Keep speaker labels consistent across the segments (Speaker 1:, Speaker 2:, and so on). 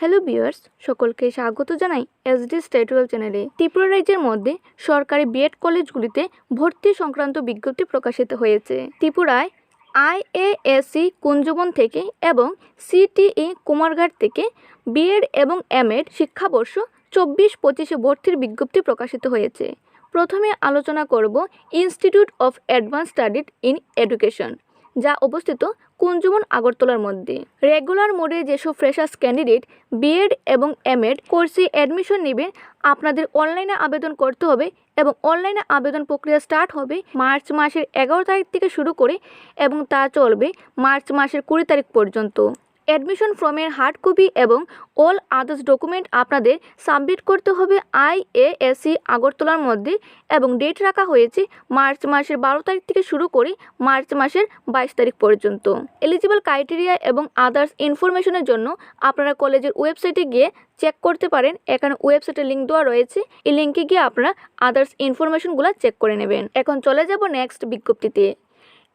Speaker 1: Hello বিয়ার্স সকলকে স্বাগত জানাই এসডি স্টেটুয়াল চ্যানেলে। ত্রিপুরা রাজ্যের মধ্যে সরকারি বিএড কলেজগুলিতে ভর্তি সংক্রান্ত বিজ্ঞপ্তি প্রকাশিত হয়েছে। ত্রিপুরায় আইএএসসি কুঞ্জবন থেকে এবং সিটিই কুমারঘাট থেকে বিএড এবং এমএড শিক্ষাবর্ষ চব্বিশ পঁচিশে ভর্তির বিজ্ঞপ্তি প্রকাশিত হয়েছে। প্রথমে আলোচনা করব institute of advance studies in education যা অবস্থিত কুঞ্জুমন আগরতলার মধ্যে। রেগুলার মোডে যেসব ফ্রেশার্স ক্যান্ডিডেট বিএড এবং এম এড কোর্সে অ্যাডমিশন নেবেন, আপনাদের অনলাইনে আবেদন করতে হবে এবং অনলাইনে আবেদন প্রক্রিয়া স্টার্ট হবে মার্চ মাসের এগারো তারিখ থেকে শুরু করে এবং তা চলবে মার্চ মাসের কুড়ি তারিখ পর্যন্ত। অ্যাডমিশন ফর্মের হার্ড কপি এবং অল আদার্স ডকুমেন্ট আপনাদের সাবমিট করতে হবে আইএএসসি আগরতলার মধ্যে এবং ডেট রাখা হয়েছে মার্চ মাসের বারো তারিখ থেকে শুরু করে মার্চ মাসের বাইশ তারিখ পর্যন্ত। এলিজিবল ক্রাইটেরিয়া এবং আদার্স ইনফরমেশনের জন্য আপনারা কলেজের ওয়েবসাইটে গিয়ে চেক করতে পারেন। এখানে ওয়েবসাইটের লিঙ্ক দেওয়া রয়েছে। এই লিঙ্কে গিয়ে আপনারা আদার্স ইনফরমেশনগুলো চেক করে নেবেন। এখন চলে যাব নেক্সট বিজ্ঞপ্তিতে।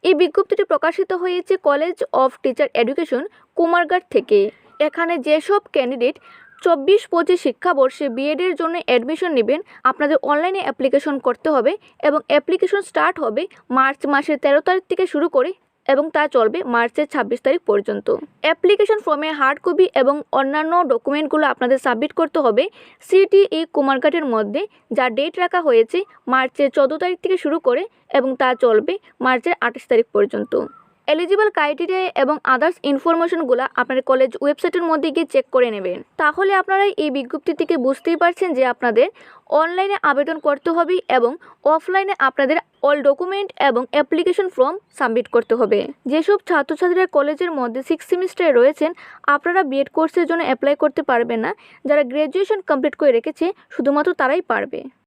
Speaker 1: এই বিজ্ঞপ্তিটি প্রকাশিত হয়েছে college of teacher education, Kumarghat থেকে। এখানে যেসব ক্যান্ডিডেট চব্বিশ পঁচিশ শিক্ষাবর্ষে বিএডের জন্য অ্যাডমিশন নেবেন, আপনাদের অনলাইনে অ্যাপ্লিকেশন করতে হবে এবং অ্যাপ্লিকেশন স্টার্ট হবে মার্চ মাসের তেরো তারিখ থেকে শুরু করে এবং তা চলবে মার্চের ছাব্বিশ তারিখ পর্যন্ত। অ্যাপ্লিকেশন ফর্মে হার্ড কপি এবং অন্যান্য ডকুমেন্টগুলো আপনাদের সাবমিট করতে হবে সিটিই কুমারঘাটের মধ্যে যা ডেট রাখা হয়েছে মার্চের চোদ্দ তারিখ থেকে শুরু করে এবং তা চলবে মার্চের আঠাশ তারিখ পর্যন্ত। এলিজিবল ক্রাইটেরিয়া এবং আদার্স ইনফরমেশনগুলো আপনার কলেজ ওয়েবসাইটের মধ্যে গিয়ে চেক করে নেবেন। তাহলে আপনারা এই বিজ্ঞপ্তি থেকে বুঝতেই পারছেন যে আপনাদের অনলাইনে আবেদন করতে হবে এবং অফলাইনে আপনাদের অল ডকুমেন্ট এবং অ্যাপ্লিকেশন ফর্ম সাবমিট করতে হবে। যেসব ছাত্রছাত্রীরা কলেজের মধ্যে সিক্স সেমিস্টারে রয়েছেন, আপনারা বিএড কোর্সের জন্য অ্যাপ্লাই করতে পারবেন না। যারা গ্র্যাজুয়েশন কমপ্লিট করে রেখেছে, শুধুমাত্র তারাই পারবে।